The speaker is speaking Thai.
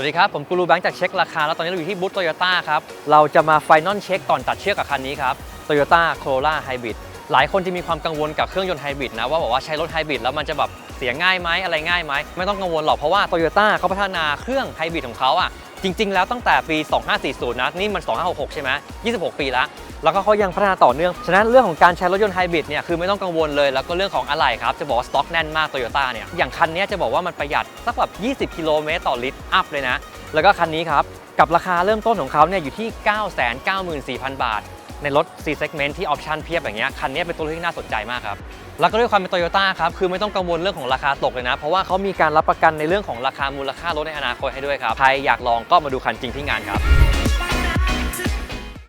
วัสดีครับ ผมกูรูแบงค์จากเช็คราคา แล้วตอนนี้เราอยู่ที่บูธโตโยต้าครับ เราจะมาไฟนอลเช็คก่อนตัดเชือกกับคันนี้ครับโตโยต้าโคโรล่าไฮบริดหลายคนจะมีความกังวลกับเครื่องยนต์ไฮบริดนะ ว่าบอกว่าใช้รถไฮบริดแล้วมันจะแบบเสียง่ายไหมอะไรง่ายไหมไม่ต้องกังวลหรอกเพราะว่าโตโยต้าเขาพัฒนาเครื่องไฮบริดของเขาอะ จริง ๆ แล้วตั้งแต่ปี 2540 นะนี่มัน 2566 ใช่ไหม26 ปีแล้ว แล้วก็เขายังพัฒนาต่อเนื่อง ฉะนั้นเรื่องของการใช้รถยนต์ไฮบริดเนี่ยคือไม่ต้องกังวลเลย แล้วก็เรื่องของอะไหล่ครับ จะบอกว่าสต็อกแน่นมากโตโยต้าเนี่ย อย่างคันนี้จะบอกว่ามันประหยัดสักแบบ 20 กิโลเมตรต่อลิตรอัพเลยนะ แล้วก็คันนี้ครับ กับราคาเริ่มต้นของเขาเนี่ยอยู่ที่ 994,000 บาท ในรถ C segment ที่ออปชั่นเพียบอย่างเงี้ยคันนี้เป็นตัวเลือกที่น่าสนใจมากครับแล้วก็ด้วยความเป็นโตโยต้าครับคือไม่ต้องกังวลเรื่องของราคาตกเลยนะ เพราะว่าเขามีการรับประกันในเรื่องของราคามูลค่ารถในอนาคตให้ด้วยครับใครอยากลองก็มาดูคันจริงที่งานครับ